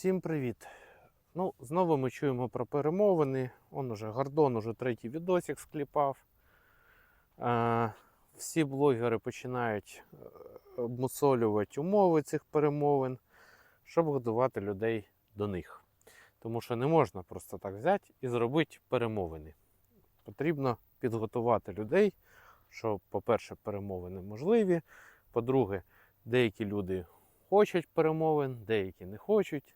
Всім привіт! Ну, знову ми чуємо про перемовини. Он уже Гордон уже третій відосик скліпав. Е, всі блогери починають е, обмусолювати умови цих перемовин, щоб годувати людей до них. Тому що не можна просто так взяти і зробити перемовини. Потрібно підготувати людей, що, по-перше, перемовини можливі. По-друге, деякі люди хочуть перемовин, деякі не хочуть.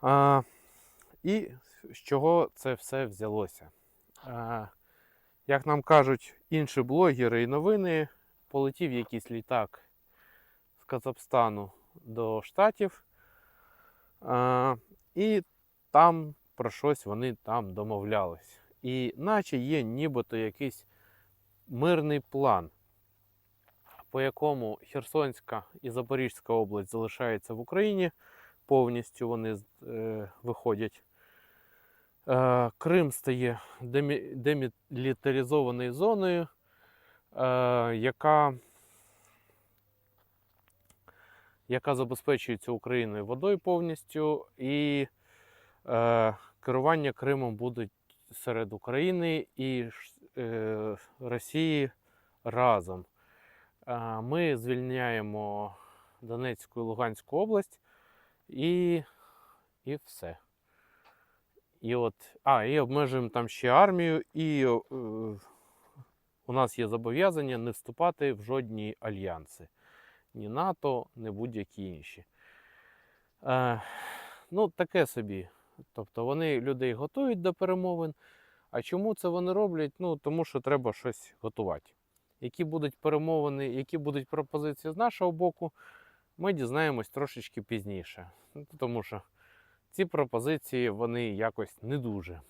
А, і з чого це все взялося? А, як нам кажуть інші блогери і новини, полетів якийсь літак з Казахстану до Штатів, а, і там про щось вони там домовлялись. І наче є нібито якийсь мирний план по якому Херсонська і Запорізька область залишаються в Україні, повністю вони е, виходять. Е, Крим стає демі, демілітаризованою зоною, е, яка, яка забезпечується Україною водою повністю, і е, керування Кримом буде серед України і е, Росії разом. А, Ми звільняємо Донецьку і Луганську область і, і все. І от, а, і обмежуємо там ще армію, і е, у нас є зобов'язання не вступати в жодні альянси. Ні НАТО, ні будь-які інші. Е, ну, таке собі. Тобто вони людей готують до перемовин. А чому це вони роблять? Ну, тому що треба щось готувати які будуть перемовини, які будуть пропозиції з нашого боку, ми дізнаємось трошечки пізніше. Ну, Тому що ці пропозиції вони якось не дуже.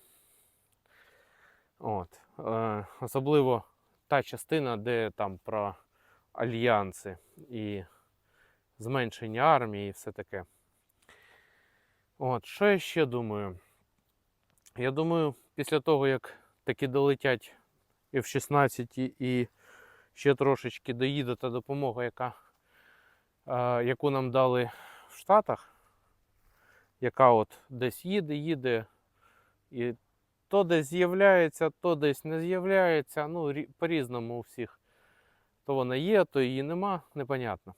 От. Е, Особливо та частина, де там про альянси і зменшення армії і все таке. От, Що я ще думаю? Я думаю, після того, як таки долетять F-16 і ще трошечки доїде та допомога, яка, яку нам дали в Штатах, яка от десь їде, їде, і то десь з'являється, то десь не з'являється. Ну, по-різному у всіх. То вона є, то її нема, непонятно.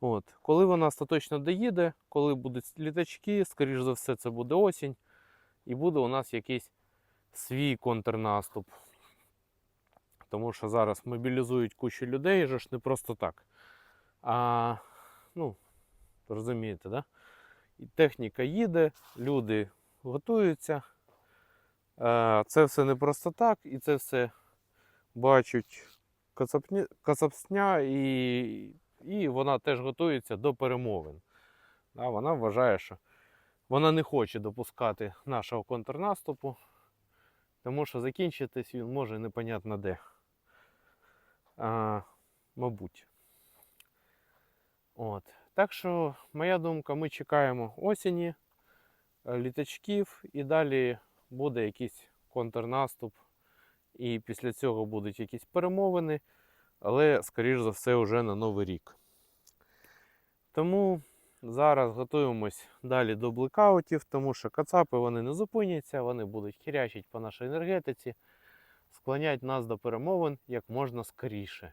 От. Коли вона остаточно доїде, коли будуть літачки, скоріш за все, це буде осінь, і буде у нас якийсь свій контрнаступ. Тому що зараз мобілізують кучу людей, же ж не просто так. А, ну, розумієте, да? І техніка їде, люди готуються. Е, Це все не просто так, і це все бачать Кацапні- Кацапсня, і, і вона теж готується до перемовин. Да, Вона вважає, що вона не хоче допускати нашого контрнаступу, тому що закінчитись він може непонятно де. А, мабуть. От. Так що, моя думка, ми чекаємо осені, е, літачків, і далі буде якийсь контрнаступ, і після цього будуть якісь перемовини, але, скоріш за все, вже на Новий рік. Тому зараз готуємось далі до блекаутів, тому що кацапи вони не зупиняться, вони будуть хірячити по нашій енергетиці склонять нас до перемовин як можна скоріше.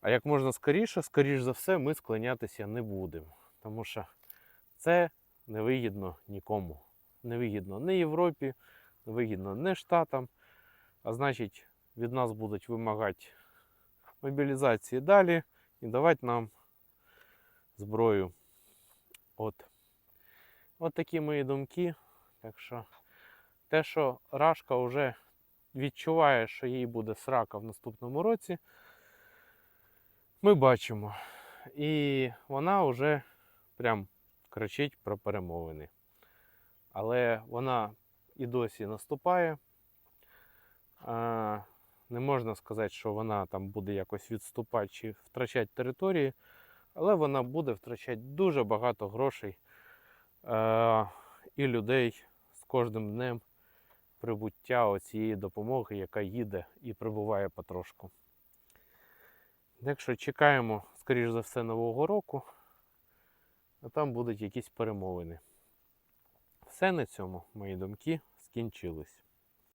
А як можна скоріше, скоріш за все, ми склонятися не будемо. Тому що це невигідно нікому. Невигідно ні Європі, невигідно не Штатам. А значить, від нас будуть вимагати мобілізації далі і давати нам зброю. От. От такі мої думки. Так що те, що Рашка вже відчуває, що їй буде срака в наступному році, ми бачимо. І вона вже прям кричить про перемовини. Але вона і досі наступає. Не можна сказати, що вона там буде якось відступати чи втрачати території, але вона буде втрачати дуже багато грошей а, і людей з кожним днем прибуття цієї допомоги, яка їде і прибуває потрошку. Так що чекаємо, скоріш за все, Нового року. а там будуть якісь перемовини. Все на цьому, мої думки, скінчились.